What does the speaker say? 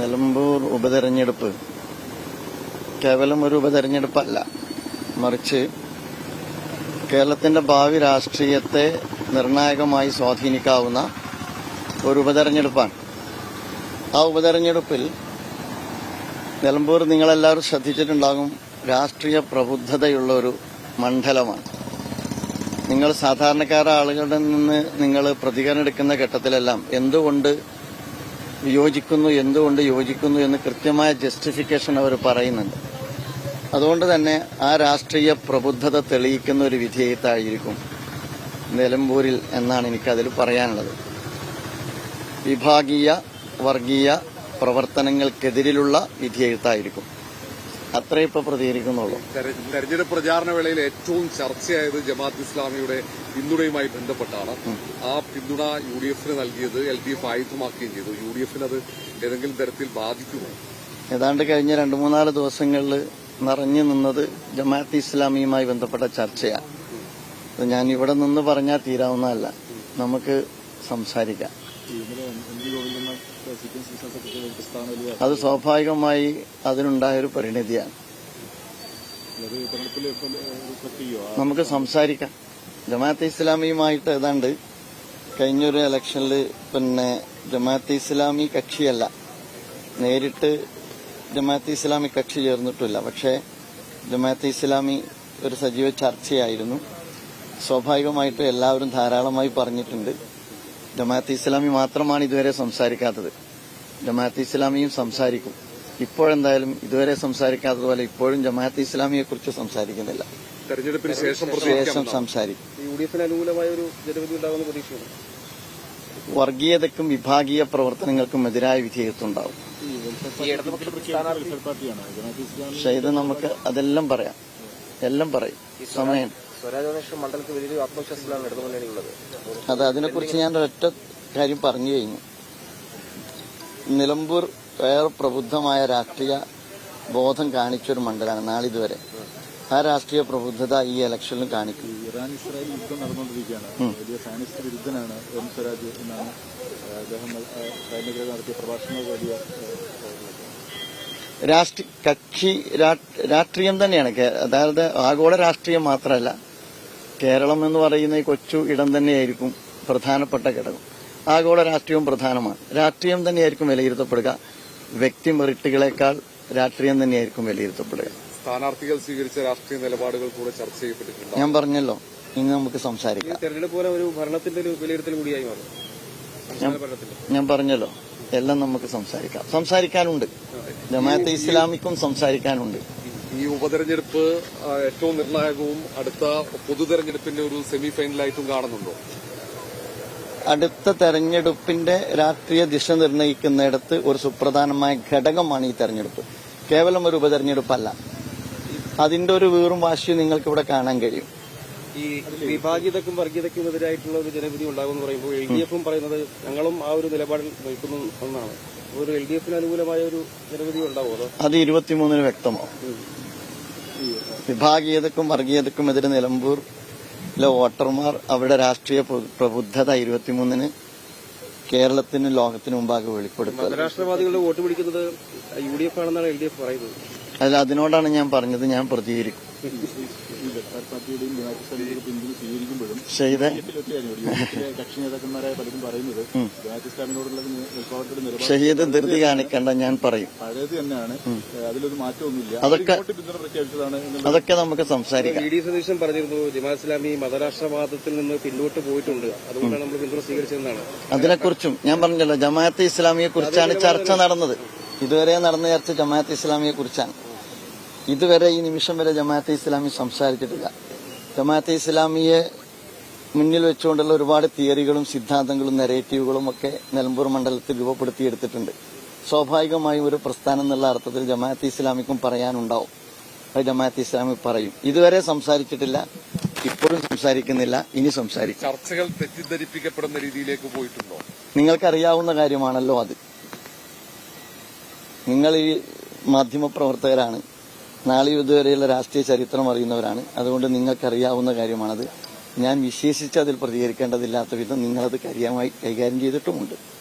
നിലമ്പൂർ ഉപതെരഞ്ഞെടുപ്പ്. കേവലം ഒരു ഉപതെരഞ്ഞെടുപ്പല്ല. മറിച്ച് കേരളത്തിന്റെ ഭാവി രാഷ്ട്രീയത്തെ നിർണായകമായി സ്വാധീനിക്കാവുന്ന ഒരു ഉപതെരഞ്ഞെടുപ്പാണ്. ആ ഉപതെരഞ്ഞെടുപ്പിൽ നിലമ്പൂർ നിങ്ങളെല്ലാവരും ശ്രദ്ധിച്ചിട്ടുണ്ടാകും രാഷ്ട്രീയ പ്രബുദ്ധതയുള്ള ഒരു മണ്ഡലമാണ്. നിങ്ങൾ സാധാരണക്കാരായ ആളുകളിൽ നിന്ന് നിങ്ങൾ പ്രതികരണം എടുക്കുന്ന ഘട്ടത്തിലെല്ലാം എന്തുകൊണ്ട് യോജിക്കുന്നു എന്തുകൊണ്ട് യോജിക്കുന്നു എന്ന് കൃത്യമായ ജസ്റ്റിഫിക്കേഷൻ അവർ പറയുന്നുണ്ട്. അതുകൊണ്ട് തന്നെ ആ രാഷ്ട്രീയ പ്രബുദ്ധത തെളിയിക്കുന്ന ഒരു വിധേയത്തായിരിക്കും നിലമ്പൂരിൽ എന്നാണ് എനിക്കതിൽ പറയാനുള്ളത്. വിഭാഗീയ വർഗീയ പ്രവർത്തനങ്ങൾക്കെതിരിലുള്ള വിധിയെഴുത്തായിരിക്കും അത്രേ ഇപ്പൊ പ്രതികരിക്കുന്നുള്ളൂ. തെര- തെരഞ്ഞെടുപ്പ് പ്രചാരണ വേളയിൽ ഏറ്റവും ചർച്ചയായത് ജമാഅത്ത് ഇസ്ലാമിയുടെ പിന്തുണയുമായി ബന്ധപ്പെട്ടാണ്. ആ പിന്തുണ യു ഡി എഫിന് നൽകിയത് എൽ ഡി എഫ് ആയുധമാക്കുകയും ചെയ്തു. യു ഡി എഫിന് അത് ഏതെങ്കിലും തരത്തിൽ ബാധിക്കുമോ? ഏതാണ്ട് കഴിഞ്ഞ രണ്ടു മൂന്നാൽ ദിവസങ്ങളിൽ നിറഞ്ഞു നിന്നത് ജമാഅത്ത് ഇസ്ലാമിയുമായി ബന്ധപ്പെട്ട ചർച്ചയാണ് ഞാൻ ഇവിടെ നിന്ന് പറഞ്ഞാൽ തീരാവുന്നതല്ല. നമുക്ക് സംസാരിക്കാം. അത് സ്വാഭാവികമായി അതിനുണ്ടായ ഒരു പരിണിതിയാണ്. നമുക്ക് സംസാരിക്കാം. ജമാഅത്തെ ഇസ്ലാമിയുമായിട്ട് ഏതാണ്ട് കഴിഞ്ഞൊരു ഇലക്ഷനിൽ പിന്നെ ജമാഅത്തെ ഇസ്ലാമി കക്ഷിയല്ല. നേരിട്ട് ജമാഅത്തെ ഇസ്ലാമി കക്ഷി ചേർന്നിട്ടില്ല. പക്ഷേ ജമാഅത്തെ ഇസ്ലാമി ഒരു സജീവ ചർച്ചയായിരുന്നു. സ്വാഭാവികമായിട്ടും എല്ലാവരും ധാരാളമായി പറഞ്ഞിട്ടുണ്ട്. ജമാഅത്തെ ഇസ്ലാമി മാത്രമാണ് ഇതുവരെ സംസാരിക്കാത്തത്. ജമാഅത്ത് ഇസ്ലാമിയും സംസാരിക്കും. ഇപ്പോഴെന്തായാലും ഇതുവരെ സംസാരിക്കാത്തതുപോലെ ഇപ്പോഴും ജമാഅത്ത് ഇസ്ലാമിയെ കുറിച്ച് സംസാരിക്കുന്നില്ല. തെരഞ്ഞെടുപ്പിന് ശേഷം സംസാരിക്കും യു ഡി എഫിന് അനുകൂലമായ ഒരു ജനവിധി ഉണ്ടാകുന്ന പ്രതീക്ഷയാണ് വർഗീയതയ്ക്കും വിഭാഗീയ പ്രവർത്തനങ്ങൾക്കും എതിരായ വിധേയത്വമുണ്ടാവും. പക്ഷെ ഇത് നമുക്ക് അതെല്ലാം പറയാം. എല്ലാം പറയും. സമയം. സ്വരാജ് മണ്ഡലത്തിൽ വലിയൊരു ആത്മവിശ്വാസത്തിലാണ് ഇടതുമുന്നണിയുള്ളത് അത് അതിനെക്കുറിച്ച് ഞാൻ ഒരൊറ്റ കാര്യം പറഞ്ഞു കഴിഞ്ഞു. നിലമ്പൂർ ഏറെ പ്രബുദ്ധമായ രാഷ്ട്രീയ ബോധം കാണിച്ചൊരു മണ്ഡലമാണ് നാളിതുവരെ. ആ രാഷ്ട്രീയ പ്രബുദ്ധത ഈ ഇലക്ഷനിലും കാണിക്കും. ഇറാൻ ഇസ്രായേൽ യുദ്ധം നടന്നുകൊണ്ടിരിക്കുകയാണ്. വലിയ സയനിസ്റ്റ് വിരുദ്ധനാണ് എം സ്വരാജ് എന്നാണ് അദ്ദേഹം സൈനികരെ നടത്തിയ പ്രഭാഷണങ്ങൾ വലിയ രാഷ്ട്രീയ കക്ഷി രാഷ്ട്രീയം തന്നെയാണ്. അതായത് ആഗോള രാഷ്ട്രീയം മാത്രമല്ല കേരളം എന്ന് പറയുന്ന ഈ കൊച്ചു ഇടം തന്നെയായിരിക്കും പ്രധാനപ്പെട്ട ഘടകം. ആഗോള രാഷ്ട്രീയവും പ്രധാനമാണ്. രാഷ്ട്രീയം തന്നെയായിരിക്കും വിലയിരുത്തപ്പെടുക. വ്യക്തി മെറിറ്റുകളെക്കാൾ രാഷ്ട്രീയം തന്നെയായിരിക്കും വിലയിരുത്തപ്പെടുക. സ്ഥാനാർത്ഥികൾ സ്വീകരിച്ച രാഷ്ട്രീയ നിലപാടുകൾ കൂടെ ചർച്ച ചെയ്യപ്പെട്ടിട്ടുണ്ട്? ഞാൻ പറഞ്ഞല്ലോ. ഇനി നമുക്ക് സംസാരിക്കാം. തെരഞ്ഞെടുപ്പ് പോലെ ഒരു ഭരണത്തിന്റെ ഒരു വിലയിരുത്തൽ കൂടിയായി മാറും. ഞാൻ പറഞ്ഞല്ലോ. എല്ലാം നമുക്ക് സംസാരിക്കാം. സംസാരിക്കാനുണ്ട്. ജമാഅത്തെ ഇസ്ലാമിക്കും സംസാരിക്കാനുണ്ട്. ഈ ഉപതെരഞ്ഞെടുപ്പ് ഏറ്റവും നിർണായകവും അടുത്ത പൊതു തെരഞ്ഞെടുപ്പിന്റെ ഒരു സെമി ഫൈനലായിട്ടും കാണുന്നുണ്ടോ? അടുത്ത തെരഞ്ഞെടുപ്പിന്റെ രാഷ്ട്രീയ ദിശ നിർണയിക്കുന്നിടത്ത് ഒരു സുപ്രധാനമായ ഘടകമാണ് ഈ തെരഞ്ഞെടുപ്പ്. കേവലം ഒരു ഉപതെരഞ്ഞെടുപ്പല്ല. അതിന്റെ ഒരു വീറും വാശിയും നിങ്ങൾക്ക് ഇവിടെ കാണാൻ കഴിയും. ഈ വിഭാഗീയതക്കും വർഗീയതക്കും എതിരായിട്ടുള്ള ഒരു ജനവിധി ഉണ്ടാകുമെന്ന് പറയുമ്പോൾ എൽ ഡി എഫും പറയുന്നത് ഞങ്ങളും ആ ഒരു നിലപാടിൽ നിൽക്കുന്നു എന്നാണ്. ഒരു എൽ ഡി എഫിന് അനുകൂലമായ ഒരു ജനവിധി ഉണ്ടാവുമോ അത്? ഇരുപത്തിമൂന്നിന് വ്യക്തമാവും. വിഭാഗീയതക്കും വർഗീയതക്കും എതിരെ നിലമ്പൂരിലെ വോട്ടർമാർ അവരുടെ രാഷ്ട്രീയ പ്ര- പ്രബുദ്ധത ഇരുപത്തിമൂന്നിന് കേരളത്തിന് ലോകത്തിന് മുമ്പാകെ വെളിപ്പെടുത്തും രാഷ്ട്രവാദികളുടെ വോട്ട് പിടിക്കുന്നത് യു ഡി എഫ് ആണെന്നാണ് എൽ ഡി എഫ് പറയുന്നത്. അതിൽ അതിനോടാണ് ഞാൻ പറഞ്ഞത്. ഞാൻ പ്രതികരിക്കും. ഷഹീദ് ധൃതി കാണിക്കേണ്ട ഞാൻ പറയും. അതൊക്കെ- അതൊക്കെ നമുക്ക് സംസാരിക്കാം. ഡി സതീശൻ പറഞ്ഞിരുന്നു ജമാഅത്ത് ഇസ്ലാമി മതരാഷ്ട്രവാദത്തിൽ നിന്ന് പിന്നോട്ട് പോയിട്ടുണ്ട്. അതുകൊണ്ടാണ് നമ്മൾ പിന്തുണ സ്വീകരിച്ചതെന്നാണ്. അതിനെക്കുറിച്ചും ഞാൻ പറഞ്ഞല്ലോ ജമാഅത്ത് ഇസ്ലാമിയെ കുറിച്ചാണ് ചർച്ച നടന്നത്. ഇതുവരെ നടന്ന ചർച്ച ജമാഅത്ത് ഇസ്ലാമിയെ കുറിച്ചാണ് ഇതുവരെ ഈ നിമിഷം വരെ ജമാഅത്തെ ഇസ്ലാമി സംസാരിച്ചിട്ടില്ല. ജമാഅത്തെ ഇസ്ലാമിയെ മുന്നിൽ വെച്ചുകൊണ്ടുള്ള ഒരുപാട് തിയറികളും സിദ്ധാന്തങ്ങളും നെറേറ്റീവുകളും ഒക്കെ നിലമ്പൂർ മണ്ഡലത്തിൽ രൂപപ്പെടുത്തിയെടുത്തിട്ടുണ്ട്. സ്വാഭാവികമായും ഒരു പ്രസ്ഥാനം എന്നുള്ള അർത്ഥത്തിൽ ജമാഅത്തെ ഇസ്ലാമിക്കും പറയാനുണ്ടാവും. അത് ജമാഅത്തെ ഇസ്ലാമി പറയും. ഇതുവരെ സംസാരിച്ചിട്ടില്ല ഇപ്പോഴും സംസാരിക്കുന്നില്ല ഇനി സംസാരിക്കും. ചർച്ചകൾ തെറ്റിദ്ധരിപ്പിക്കപ്പെടുന്ന രീതിയിലേക്ക് പോയിട്ടുണ്ടോ? നിങ്ങൾക്കറിയാവുന്ന കാര്യമാണല്ലോ അത്. നിങ്ങൾ ഈ മാധ്യമപ്രവർത്തകരാണ്. നാളെ ഇതുവരെയുള്ള രാഷ്ട്രീയ ചരിത്രം അറിയുന്നവരാണ്. അതുകൊണ്ട് നിങ്ങൾക്കറിയാവുന്ന കാര്യമാണത്. ഞാൻ വിശേഷിച്ച് അതിൽ പ്രതികരിക്കേണ്ടതില്ലാത്ത വിധം നിങ്ങളത് കാര്യമായി കൈകാര്യം ചെയ്തിട്ടുമുണ്ട്.